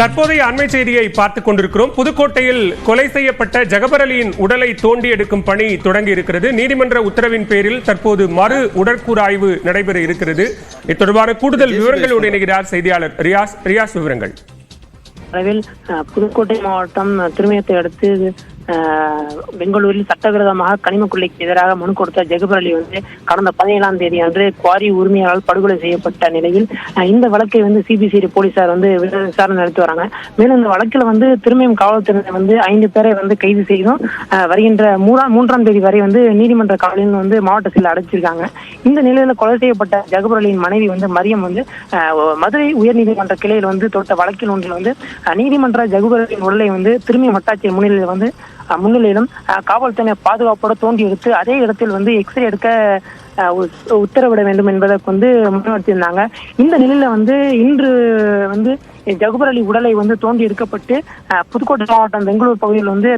தற்போதைய அண்மை செய்தியை பார்த்துக் கொண்டிருக்கிறோம். புதுக்கோட்டையில் கொலை செய்யப்பட்ட ஜகபர் அலியின் உடலை தோண்டி எடுக்கும் பணி தொடங்கி இருக்கிறது. நீதிமன்ற உத்தரவின் பேரில் தற்போது மறு உடற்கூறாய்வு நடைபெற இருக்கிறது. இது தொடர்பான கூடுதல் விவரங்களோடு இணைகிறார் செய்தியாளர் ரியாஸ் ரியாஸ் விவரங்கள். அளவில் புதுக்கோட்டை மாவட்டம் திருமயத்தை அடுத்து பெங்களூரில் சட்டவிரோதமாக கனிம கொள்ளைக்கு எதிராக மனு கொடுத்த ஜெகபர் அலி வந்து கடந்த பதினேழாம் தேதி அன்று குவாரி உரிமையாளர் படுகொலை செய்யப்பட்ட நிலையில் இந்த வழக்கை வந்து சிபிசிஐடி போலீசார் வந்து விசாரணை நடத்தி வராங்க. மேலும் இந்த வழக்கில் வந்து திருமயம் காவல்துறையினர் வந்து ஐந்து பேரை வந்து கைது செய்தும் வருகின்ற மூணாம் மூன்றாம் தேதி வரை வந்து நீதிமன்ற காவலில் வந்து மாவட்ட சில அடைச்சிருக்காங்க. இந்த நிலையில கொலை செய்யப்பட்ட ஜகபர் அலியின் மனைவி வந்து மரியம் வந்து மதுரை உயர்நீதிமன்ற கிளையில் வந்து தொட்ட வழக்கில் ஒன்றில் வந்து நீதிமன்ற ஜகபர் உடலை வந்து திரும்பி வட்டாட்சியர் முன்னிலையில் வந்து முன்னிலையிலும் காவல்துறை பாதுகாப்போட தோண்டி எடுத்து அதே இடத்தில் வந்து எக்ஸ்ரே எடுக்க உத்தரவிட வேண்டும் என்பதற்கு வந்து முன்னிறுத்தியிருந்தாங்க. இந்த நிலையில வந்து இன்று வந்து ஜகுபர் அலி உடலை வந்து தோண்டி எடுக்கப்பட்டு அஹ், புதுக்கோட்டை மாவட்டம் பெங்களூர் பகுதியில் வந்து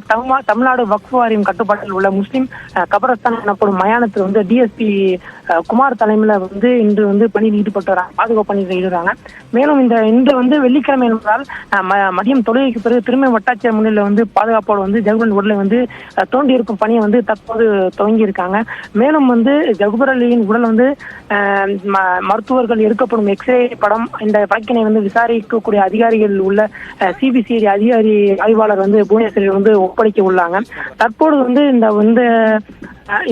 தமிழ்நாடு வக்ஃப் வாரியம் கட்டுப்பாட்டில் உள்ள முஸ்லிம் கபரஸ்தான் எனப்படும் மயானத்தில் வந்து டிஎஸ்பி குமார் தலைமையில வந்து இன்று வந்து பணியில் ஈடுபட்டு வராங்க பாதுகாப்பு பணியில் ஈடுறாங்க மேலும் இந்த இன்று வந்து வெள்ளிக்கிழமை என்பதால் ம- மதியம் தொழுகைக்கு பிறகு திரும்ப வட்டாட்சியர் முன்னிலை வந்து பாதுகாப்போடு வந்து ஜகுபரன் உடலை வந்து தோண்டி இருக்கும் பணியை வந்து தற்போது துவங்கி இருக்காங்க மேலும் வந்து ஜகுபர் அலியின் உடல் வந்து ம- மருத்துவர்கள் எடுக்கப்படும் எக்ஸ்ரே படம் இந்த வழக்கினை வந்து விசாரிக்கக்கூடிய அதிகாரிகள் உள்ள சிபிசிஐடி அதிகாரி ஆய்வாளர் வந்து புவனேஸ்வரில் வந்து ஒப்படைக்க உள்ளாங்க. தற்போது வந்து இந்த இந்த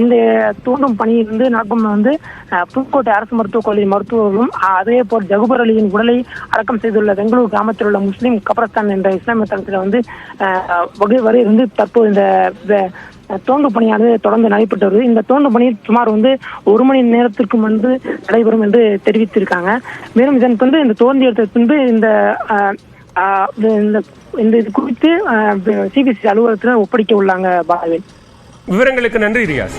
இந்த தூண்டும் பணி இருந்து நடக்கும் வந்து புதுக்கோட்டை அரசு மருத்துவக் கல்லூரி மருத்துவர்களும் அதே போல் ஜகுபர் அலியின் உடலை அடக்கம் செய்துள்ள பெங்களூர் கிராமத்தில் உள்ள முஸ்லீம் கபரஸ்தான் என்ற இஸ்லாமிய தளத்தில் வந்து வகை வரை வந்து தற்போது இந்த தோண்டு தோண்டும் பணியானது தொடர்ந்து நடைபெற்று வருது. இந்த தோண்டும் பணி சுமார் வந்து ஒரு மணி நேரத்திற்கு முன்பு நடைபெறும் என்று தெரிவித்திருக்காங்க. மேலும் இதன் வந்து இந்த தோண்டி எடுத்த பின்பு இந்த இந்த இந்த இது குறித்து சிபிசி அலுவலகத்தில் ஒப்படைக்க உள்ளாங்க பாலவேல் விவரங்களுக்கு நன்றி ரியாஸ்